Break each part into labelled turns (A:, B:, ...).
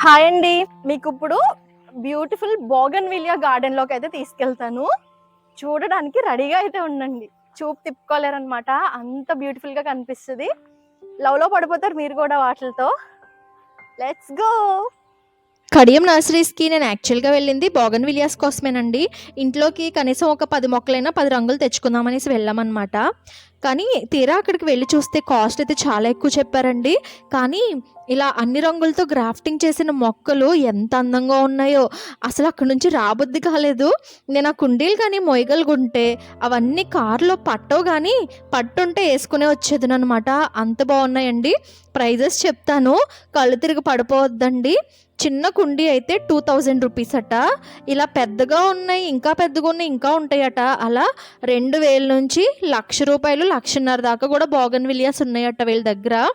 A: Hi అండి. మీకు ఇప్పుడు బ్యూటిఫుల్ బోగన్ విలియా గార్డెన్లోకి అయితే తీసుకెళ్తాను. చూడడానికి రెడీగా అయితే ఉండండి. చూపు తిప్పుకోలేరనమాట అంత బ్యూటిఫుల్గా కనిపిస్తుంది. లవ్లో పడిపోతారు మీరు కూడా వాటితో లెట్స్ గో
B: కడియం నర్సరీస్కి నేను యాక్చువల్గా వెళ్ళింది బోగన్ విలియాస్ కోసమేనండి. ఇంట్లోకి కనీసం ఒక పది మొక్కలైనా పది రంగులు తెచ్చుకుందామనేసి వెళ్ళామన్నమాట. కానీ తీరా అక్కడికి వెళ్ళి చూస్తే కాస్ట్ అయితే చాలా ఎక్కువ చెప్పారండి. కానీ ఇలా అన్ని రంగులతో గ్రాఫ్టింగ్ చేసిన మొక్కలు ఎంత అందంగా ఉన్నాయో అసలు అక్కడి నుంచి రాబుద్ది కాలేదు. నేను ఆ కుండీలు కానీ మొయ్యగలుగుంటే అవన్నీ కారులో పట్టవు కానీ పట్టుంటే వేసుకునే వచ్చేదినమాట అంత బాగున్నాయండి. ప్రైజెస్ చెప్తాను. కళ్ళు తిరిగి పడిపోవద్దండి. చిన్న కుండీ అయితే టూ థౌజండ్ రూపీస్ అట. ఇలా పెద్దగా ఉన్నాయి ఇంకా పెద్దగా ఉన్నాయి ఇంకా ఉంటాయట. అలా రెండు వేల నుంచి లక్ష రూపాయలు లక్షన్నర దాకా కూడా బోగన్ విలియాస్ ఉన్నాయట వీళ్ళ దగ్గర.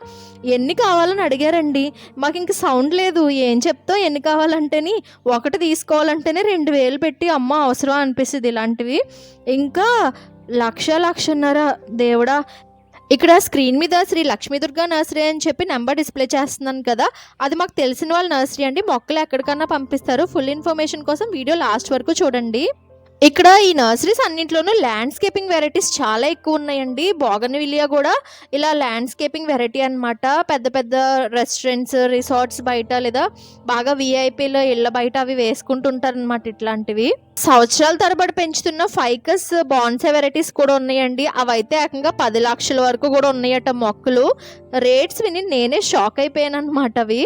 B: ఎన్ని కావాలని అడిగారండి. మాకు ఇంక సౌండ్ లేదు. ఏం చెప్తావు? ఎన్ని కావాలంటేని? ఒకటి తీసుకోవాలంటేనే రెండు వేలు పెట్టి అమ్మ అవసరం అనిపిస్తుంది ఇలాంటివి. ఇంకా లక్ష లక్షన్నర. దేవుడా ఇక్కడ స్క్రీన్ మీద శ్రీ లక్ష్మీదుర్గా నర్సరీ అని చెప్పి నెంబర్ డిస్ప్లే చేస్తున్నాను కదా అది మాకు తెలిసిన వాళ్ళ నర్సరీ అండి. మొక్కలు ఎక్కడికన్నా పంపిస్తారు. ఫుల్ ఇన్ఫర్మేషన్ కోసం వీడియో లాస్ట్ వరకు చూడండి. ఇక్కడ ఈ నర్సరీస్ అన్నింటిలోనూ ల్యాండ్స్కేపింగ్ వెరైటీస్ చాలా ఎక్కువ ఉన్నాయండి. బోగన్ విలియా కూడా ఇలా ల్యాండ్స్కేపింగ్ వెరైటీ అనమాట పెద్ద పెద్ద రెస్టారెంట్స్ రిసార్ట్స్ బయట లేదా బాగా విఐపీలో ఇళ్ళ బయట అవి వేసుకుంటుంటారు అనమాట ఇట్లాంటివి. సంవత్సరాల తరబడి పెంచుతున్న ఫైకస్ బాన్సే వెరైటీస్ కూడా ఉన్నాయండి. అవైతే ఏకంగా పది లక్షల వరకు కూడా ఉన్నాయట మొక్కలు. రేట్స్ విని నేనే షాక్ అయిపోయాను అనమాట అవి.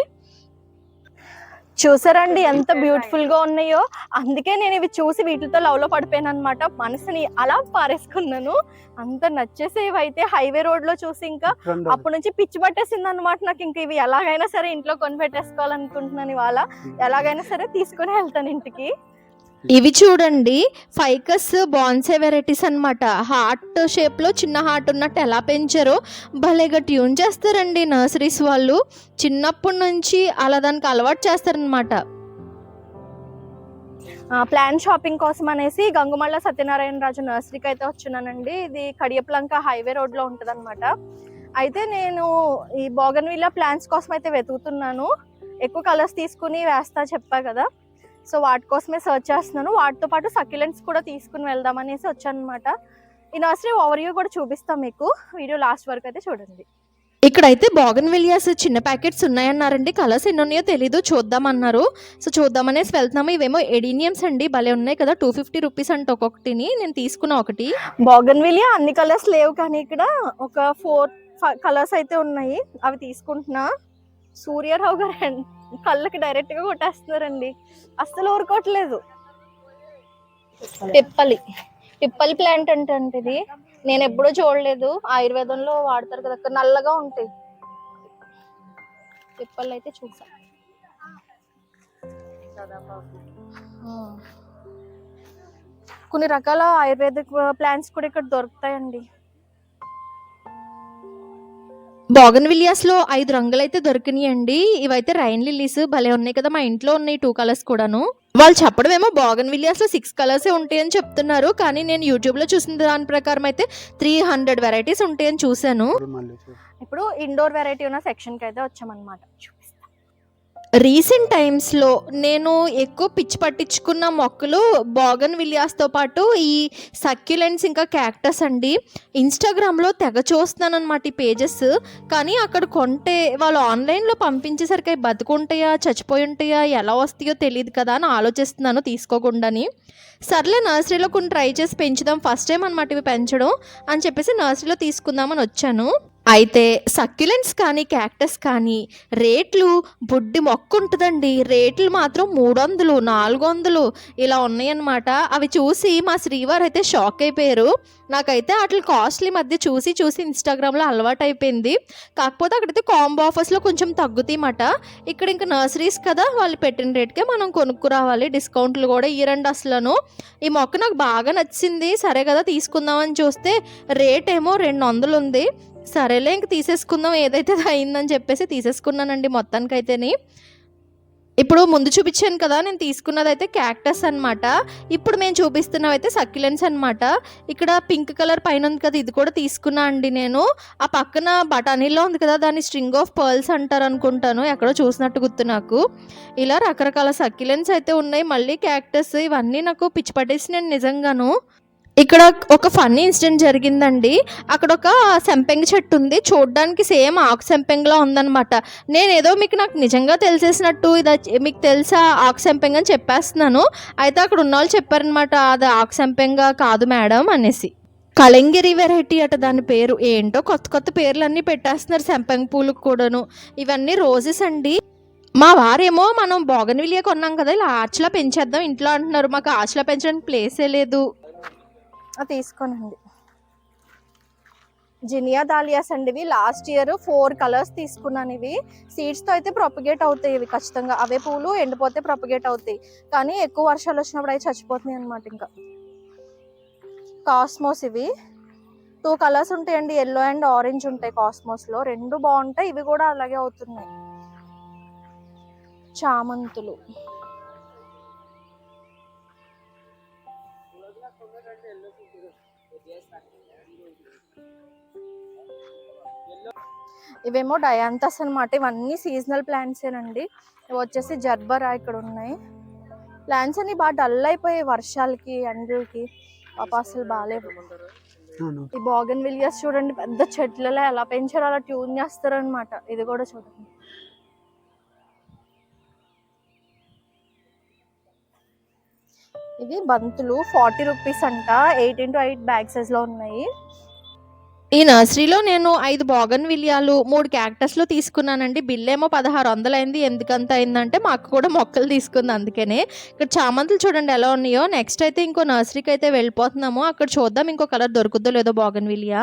A: చూసారండి ఎంత బ్యూటిఫుల్గా ఉన్నాయో. అందుకే నేను ఇవి చూసి వీటితో లవ్లో పడిపోయాను అనమాట మనసుని అలా పారేసుకున్నాను. అంత నచ్చేసేవి అయితే హైవే రోడ్లో చూసి ఇంకా అప్పటి నుంచి పిచ్చి పట్టేసింది అనమాట నాకు. ఇంక ఇవి ఎలాగైనా సరే ఇంట్లో కొని పెట్టేసుకోవాలనుకుంటున్నాను ఇవాళ. ఎలాగైనా సరే తీసుకుని వెళ్తాను ఇంటికి.
B: ఇవి చూడండి ఫైకస్ బాన్సే వెరైటీస్ అనమాట హార్ట్ షేప్లో చిన్న హార్ట్ ఉన్నట్టు ఎలా పెంచారో భలేగా ట్యూన్ చేస్తారండి నర్సరీస్ వాళ్ళు. చిన్నప్పటి నుంచి అలా దానికి అలవాటు చేస్తారనమాట
A: ప్లాన్ షాపింగ్ కోసం అనేసి గంగుమల్ల సత్యనారాయణ రాజు నర్సరీకి అయితే వచ్చున్నానండి. ఇది కడియప్లంక హైవే రోడ్లో ఉంటుంది అనమాట అయితే నేను ఈ బోగన్ ప్లాంట్స్ ప్లాన్స్ కోసం అయితే వెతుకుతున్నాను. ఎక్కువ కలర్స్ తీసుకుని వేస్తా చెప్పా కదా. సో వాటి కోసమే సర్చ్ చేస్తున్నాను. వాటితో పాటు సక్యులెంట్స్ కూడా తీసుకుని వెళ్దాం అనేసి వచ్చాను అనమాట ఈ నర్సరీ ఓవర్వ్యూ కూడా చూపిస్తాం మీకు. వీడియో లాస్ట్ వరకు అయితే చూడండి.
B: ఇక్కడైతే బాగన్ విలియాస్ చిన్న ప్యాకెట్స్ ఉన్నాయన్నారండి. కలర్స్ ఎన్ని ఉన్నాయో తెలీదు. చూద్దామన్నారు. సో చూద్దామనేసి వెళ్తున్నాము. ఇవేమో ఎడీనియమ్స్ అండి. భలే ఉన్నాయి కదా. టూ ఫిఫ్టీ రూపీస్ అంటే ఒక్కొక్కటిని. నేను తీసుకున్న ఒకటి.
A: బోగన్ విలియా అన్ని కలర్స్ లేవు కానీ ఇక్కడ ఒక ఫోర్ కలర్స్ అయితే ఉన్నాయి. అవి తీసుకుంటున్నా. సూర్యారావు గారు కళ్ళకి డైరెక్ట్గా కొట్టేస్తున్నారండి. అస్సలు ఊరుకోవట్లేదు. పిప్పలి. పిప్పలి ప్లాంట్ అంటే ఇది నేను ఎప్పుడూ చూడలేదు. ఆయుర్వేదంలో వాడతారు కదా అక్కడ నల్లగా ఉంటాయి. పిప్పలు అయితే చూసా. కొన్ని రకాల ఆయుర్వేదిక్ ప్లాంట్స్ కూడా ఇక్కడ దొరుకుతాయండి.
B: లో ఐదు రంగులు అయితే దొరికినాయండి. ఇవైతే రైన్ లిల్లీస్ భలే ఉన్నాయి కదా మా ఇంట్లో ఉన్నాయి టూ కలర్స్ కూడాను. వాళ్ళు చెప్పడం ఏమో బాగన్ విలియాస్లో సిక్స్ కలర్సే ఉంటాయని చెప్తున్నారు. కానీ నేను యూట్యూబ్లో చూసిన దాని ప్రకారం అయితే త్రీ హండ్రెడ్ వెరైటీస్ ఉంటాయని చూశాను.
A: ఇప్పుడు ఇండోర్ వెరైటీ ఉన్న సెక్షన్కి అయితే వచ్చామన్నమాట.
B: రీసెంట్ టైమ్స్లో నేను ఎక్కువ పిచ్చి పట్టించుకున్న మొక్కలు బాగన్ విలియాస్తో పాటు ఈ సక్యులెంట్స్ ఇంకా క్యాక్టస్ అండి. ఇన్స్టాగ్రామ్లో తెగ చూస్తున్నాను అనమాట ఈ పేజెస్ కానీ అక్కడ కొంటే వాళ్ళు ఆన్లైన్లో పంపించేసరికి అవి బతుకుంటాయా చచ్చిపోయి ఉంటాయా ఎలా వస్తాయో తెలియదు కదా అని ఆలోచిస్తున్నాను తీసుకోకుండాని. సర్లే నర్సరీలో కొన్ని ట్రై చేసి పెంచుదాం ఫస్ట్ టైం అనమాట ఇవి పెంచడం అని చెప్పేసి నర్సరీలో తీసుకుందామని వచ్చాను. అయితే సక్యులెంట్స్ కానీ క్యాక్టస్ కానీ రేట్లు బుడ్డి మొక్క ఉంటుందండి రేట్లు మాత్రం మూడు వందలు నాలుగు వందలు ఇలా ఉన్నాయన్నమాట. అవి చూసి మా శ్రీవారు అయితే షాక్ అయిపోయారు. నాకైతే వాటి కాస్ట్లీ మధ్య చూసి చూసి ఇన్స్టాగ్రామ్లో అలవాటు అయిపోయింది. కాకపోతే అక్కడైతే కాంబో ఆఫర్స్లో కొంచెం తగ్గుతాయన్నమాట. ఇక్కడ ఇంకా నర్సరీస్ కదా వాళ్ళు పెట్టిన రేట్కే మనం కొనుక్కురావాలి. డిస్కౌంట్లు కూడా ఇయరండి అసలను. ఈ మొక్క నాకు బాగా నచ్చింది. సరే కదా తీసుకుందామని చూస్తే రేట్ ఏమో రెండు వందలు ఉంది సరేలే ఇంక తీసేసుకుందాం ఏదైతే అది అయిందని చెప్పేసి తీసేసుకున్నానండి మొత్తానికైతేని. ఇప్పుడు ముందు చూపించాను కదా నేను తీసుకున్నది అయితే క్యాక్టస్ అనమాట ఇప్పుడు మేము చూపిస్తున్నవి అయితే సక్యులెన్స్ అనమాట ఇక్కడ పింక్ కలర్ పైన ఉంది కదా ఇది కూడా తీసుకున్నా అండి నేను. ఆ పక్కన బఠానీలో ఉంది కదా దాన్ని స్ట్రింగ్ ఆఫ్ పర్ల్స్ అంటారు అనుకుంటాను. ఎక్కడో చూసినట్టు గుర్తు నాకు. ఇలా రకరకాల సక్యులెన్స్ అయితే ఉన్నాయి. మళ్ళీ క్యాక్టస్ ఇవన్నీ నాకు పిచ్చి పట్టేసి నేను నిజంగాను. ఇక్కడ ఒక ఫన్నీ ఇన్సిడెంట్ జరిగిందండి. అక్కడ ఒక సెంపెంగ చెట్టు ఉంది. చూడడానికి సేమ్ ఆకు సెంపెంగలా ఉందనమాట నేనేదో మీకు నాకు నిజంగా తెలిసేసినట్టు ఇది మీకు తెలుసా ఆకు సెంపెంగ అని చెప్పేస్తున్నాను. అయితే అక్కడ ఉన్న వాళ్ళు చెప్పారనమాట అది ఆకు సెంపెంగ కాదు మేడం అనేసి. కలంగిరి వెరైటీ అట దాని పేరు. ఏంటో కొత్త కొత్త పేర్లు అన్నీ పెట్టేస్తున్నారు సెంపెంగ పూలకు కూడాను. ఇవన్నీ రోజెస్ అండి. మా వారేమో మనం బోగన్విలియా కొన్నాం కదా ఇలా ఆర్చ్లా పెంచేద్దాం ఇంట్లో అంటున్నారు. మాకు ఆర్చ్లా పెంచడానికి ప్లేసే లేదు.
A: తీసుకోనండి. జినియా దాలియాస్ అండి ఇవి. లాస్ట్ ఇయర్ ఫోర్ కలర్స్ తీసుకున్నాను ఇవి. సీడ్స్తో అయితే ప్రొపగేట్ అవుతాయి ఇవి ఖచ్చితంగా. అవే పూలు ఎండిపోతే ప్రొపగేట్ అవుతాయి. కానీ ఎక్కువ వర్షాలు వచ్చినప్పుడు అవి చచ్చిపోతున్నాయి అనమాట ఇంకా. కాస్మోస్ ఇవి. టూ కలర్స్ ఉంటాయండి. ఎల్లో అండ్ ఆరెంజ్ ఉంటాయి కాస్మోస్లో రెండు బాగుంటాయి. ఇవి కూడా అలాగే అవుతున్నాయి. చామంతులు. ఇవేమో డయాంతస్ అన్నమాట ఇవన్నీ సీజనల్ ప్లాంట్స్ ఏనండి ఇవి వచ్చేసి జర్బరా ఇక్కడ ఉన్నాయి. ప్లాంట్స్ అన్ని బాగా డల్ అయిపోయాయి వర్షాలకి ఎండలకి. పాప అసలు బాగాలేవు. ఈ బాగన్ విలియర్స్ చూడండి పెద్ద చెట్లలో ఎలా పెంచారో అలా ట్యూన్ చేస్తారు అనమాట ఇది కూడా చూడండి. ఇవి బంతులు ఫార్టీ రూపీస్ అంట. ఎయిట్ ఇంటూ ఎయిట్ బ్యాగ్ సైజ్లో ఉన్నాయి.
B: ఈ నర్సరీలో నేను ఐదు బోగన్ విలియాలు మూడు క్యాక్టస్లు తీసుకున్నానండి. బిల్ ఏమో పదహారు వందలు అయింది ఎందుకంత అయిందంటే మా అక్క కూడా మొక్కలు తీసుకుంది అందుకనే. ఇక్కడ చామంతులు చూడండి ఎలా ఉన్నాయో. నెక్స్ట్ అయితే ఇంకో నర్సరీకి అయితే వెళ్ళిపోతున్నాము. అక్కడ చూద్దాం ఇంకో కలర్ దొరుకుద్దో లేదో బోగన్ విలియా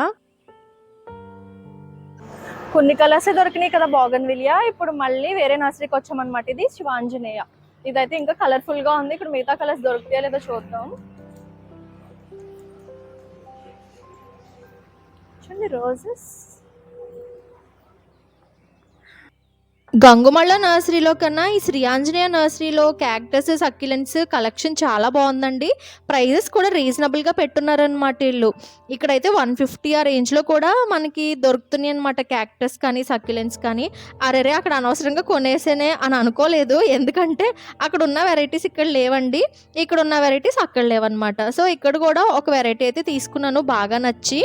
A: కొన్ని కలర్స్ దొరికినాయి కదా బాగన్ విలియా ఇప్పుడు మళ్ళీ వేరే నర్సరీకి వచ్చామన్నమాట. ఇది శివాంజనేయ. ఇదైతే ఇంకా కలర్ఫుల్గా ఉంది. ఇక్కడ మిగతా కలర్స్ దొరుకుతాయో లేదో చూద్దాం. చూడండి రోజెస్.
B: గంగుమళ్ళ నర్సరీలో కన్నా ఈ శ్రీ ఆంజనేయ నర్సరీలో క్యాక్టస్ సక్యులెన్స్ కలెక్షన్ చాలా బాగుందండి. ప్రైజెస్ కూడా రీజనబుల్గా పెట్టున్నారనమాట వీళ్ళు. ఇక్కడైతే వన్ ఫిఫ్టీ ఆ రేంజ్లో కూడా మనకి దొరుకుతున్నాయి అనమాట క్యాక్టస్ కానీ సక్యులెంట్స్ కానీ. అరే అక్కడ అనవసరంగా కొనేసేనే అని అనుకోలేదు. ఎందుకంటే అక్కడ ఉన్న వెరైటీస్ ఇక్కడ లేవండి. ఇక్కడ ఉన్న వెరైటీస్ అక్కడ లేవన్నమాట. సో ఇక్కడ కూడా ఒక వెరైటీ అయితే తీసుకున్నాను బాగా నచ్చి.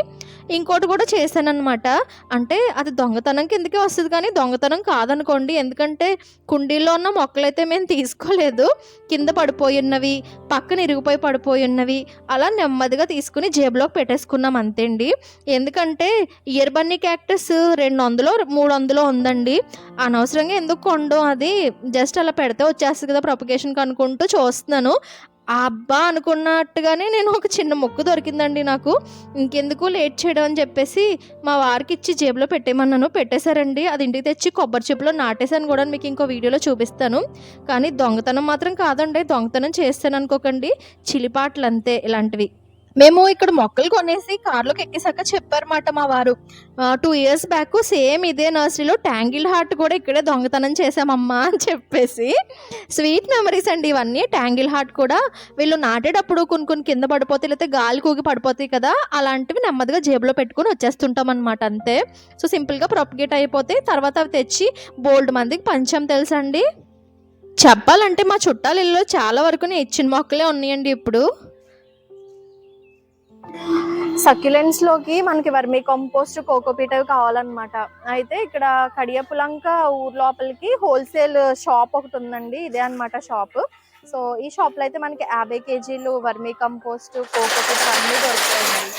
B: ఇంకోటి కూడా చేశానన్నమాట. అంటే అది దొంగతనం కిందకే వస్తుంది కానీ దొంగతనం కాదనుకోండి. ఎందుకంటే కుండీల్లో ఉన్న మొక్కలైతే మేము తీసుకోలేదు. కింద పడిపోయి ఉన్నవి పక్కన ఇరిగిపోయి పడిపోయి ఉన్నవి అలా నెమ్మదిగా తీసుకుని జేబులోకి పెట్టేసుకున్నాం అంతే అండి ఎందుకంటే ఇయర్ బన్నీ క్యాక్టస్ రెండు వందలు మూడు వందలు ఉందండి. అనవసరంగా ఎందుకు కొండం అది? జస్ట్ అలా పెడితే వచ్చేస్తుంది కదా ప్రొపగేషన్కి అనుకుంటూ చూస్తున్నాను. ఆ అబ్బా అనుకున్నట్టుగానే నేను ఒక చిన్న మొక్కు దొరికిందండి నాకు. ఇంకెందుకు లేట్ చేయడం అని చెప్పేసి మా వారికి ఇచ్చి జేబులో పెట్టేమన్నాను పెట్టేశారండి. అది ఇంటికి తెచ్చి కొబ్బరి చెప్పులో నాటేశాను కూడా మీకు ఇంకో వీడియోలో చూపిస్తాను. కానీ దొంగతనం మాత్రం కాదండి. దొంగతనం చేస్తాను అనుకోకండి. చిలిపాట్లు అంతే ఇలాంటివి. మేము ఇక్కడ మొక్కలు కొనేసి కార్లోకి ఎక్కేసాక చెప్పారన్నమాట మా వారు. టూ ఇయర్స్ బ్యాక్ సేమ్ ఇదే నర్సరీలో ట్యాంగిల్ హార్ట్ కూడా ఇక్కడే దొంగతనం చేసామమ్మా అని చెప్పేసి స్వీట్ మెమరీస్ అండి ఇవన్నీ. ట్యాంగిల్ హార్ట్ కూడా వీళ్ళు నాటేటప్పుడు కొన్ని కొన్ని కింద పడిపోతాయి లేకపోతే గాలి కూగి పడిపోతాయి కదా అలాంటివి నెమ్మదిగా జేబులో పెట్టుకొని వచ్చేస్తుంటాం అనమాట అంతే సో సింపుల్గా ప్రొపగేట్ అయిపోతే తర్వాత అవి తెచ్చి బోల్డ్ మందికి పంచాం తెలుసండి చెప్పాలంటే మా చుట్టాల ఇల్లు చాలా వరకు ఇచ్చిన మొక్కలే ఉన్నాయండి ఇప్పుడు.
A: సక్యులెంట్స్లోకి మనకి వర్మీ కంపోస్ట్ కోకోపీట్ అవి కావాలన్నమాట. అయితే ఇక్కడ కడియపులంక ఊరు లోపలికి హోల్సేల్ షాప్ ఒకటి ఉందండి ఇదే అన్నమాట షాప్. సో ఈ షాప్లో అయితే మనకి యాభై కేజీలు వర్మీ కంపోస్ట్ కోకోపీట్ అన్ని దొరుకుతాయండి.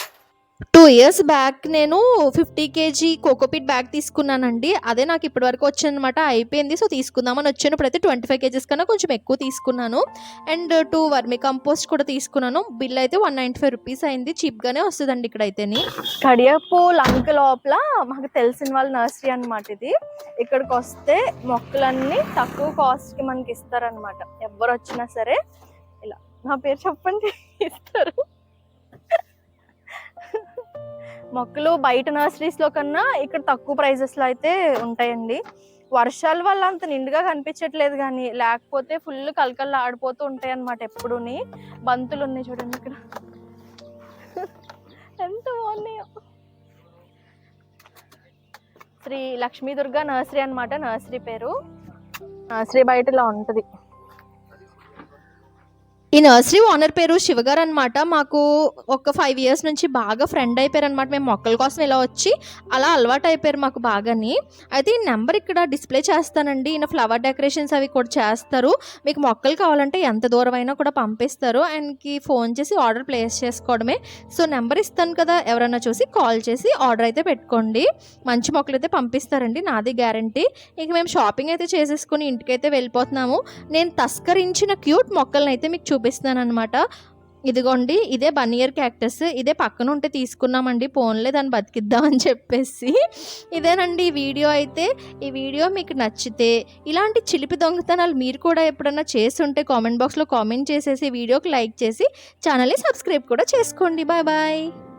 B: టూ ఇయర్స్ బ్యాక్ నేను ఫిఫ్టీ కేజీ కోకోపీట్ బ్యాగ్ తీసుకున్నానండి. అదే నాకు ఇప్పటి వరకు వచ్చిందనమాట అయిపోయింది. సో తీసుకుందామని వచ్చినప్పుడు అయితే ట్వంటీ ఫైవ్ కేజీస్ కన్నా కొంచెం ఎక్కువ తీసుకున్నాను. అండ్ టూ వర్మి కంపోస్ట్ కూడా తీసుకున్నాను. బిల్ అయితే వన్ నైంటీ ఫైవ్ రూపీస్ అయింది చీప్గానే వస్తుందండి ఇక్కడైతేని.
A: కడియపు లంక లోపల మాకు తెలిసిన వాళ్ళ నర్సరీ అనమాట ఇది. ఇక్కడికి వస్తే మొక్కలన్నీ తక్కువ కాస్ట్కి మనకి ఇస్తారనమాట ఎవరు వచ్చినా సరే. ఇలా. నా పేరు చెప్పండి. ఇస్తారు. మొక్కలు బయట నర్సరీస్లో కన్నా ఇక్కడ తక్కువ ప్రైజెస్లో అయితే ఉంటాయండి. వర్షాల వల్ల అంత నిండుగా కనిపించట్లేదు కానీ లేకపోతే ఫుల్ కలకల్లా ఆడిపోతూ ఉంటాయి అన్నమాట ఎప్పుడూని. బంతులు ఉన్నాయి చూడండి ఇక్కడ. ఎంత బాగున్నాయో. శ్రీ లక్ష్మీ దుర్గా నర్సరీ అనమాట నర్సరీ పేరు. నర్సరీ బయట ఇలా ఉంటుంది.
B: నర్సరీ ఓనర్ పేరు శివగారు అనమాట మాకు ఒక ఫైవ్ ఇయర్స్ నుంచి బాగా ఫ్రెండ్ అయిపోయారు అనమాట మేము మొక్కల కోసం ఇలా వచ్చి అలా అలవాటు అయిపోయారు మాకు బాగాని. అయితే ఈ నెంబర్ ఇక్కడ డిస్ప్లే చేస్తానండి. ఈయన ఫ్లవర్ డెకరేషన్స్ అవి కూడా చేస్తారు. మీకు మొక్కలు కావాలంటే ఎంత దూరం అయినా కూడా పంపిస్తారు. ఆయనకి ఫోన్ చేసి ఆర్డర్ ప్లేస్ చేసుకోవడమే. సో నెంబర్ ఇస్తాను కదా. ఎవరైనా చూసి కాల్ చేసి ఆర్డర్ అయితే పెట్టుకోండి. మంచి మొక్కలు అయితే పంపిస్తారండి. నాది గ్యారంటీ ఇక మేము షాపింగ్ అయితే చేసేసుకుని ఇంటికైతే వెళ్ళిపోతున్నాము. నేను తస్కరించిన క్యూట్ మొక్కలను అయితే మీకు చూపిస్తున్నాను అనమాట ఇదిగోండి ఇదే వన్ ఇయర్ క్యాక్టస్ ఇదే పక్కన ఉంటే తీసుకున్నామండి పోన్లే దాన్ని బతికిద్దామని చెప్పేసి. ఇదేనండి ఈ వీడియో అయితే. ఈ వీడియో మీకు నచ్చితే ఇలాంటి చిలిపి దొంగతనాలు మీరు కూడా ఎప్పుడన్నా ఉంటే కామెంట్ బాక్స్లో కామెంట్ చేసేసి వీడియోకి లైక్ చేసి ఛానల్ని సబ్స్క్రైబ్ కూడా చేసుకోండి. Bye bye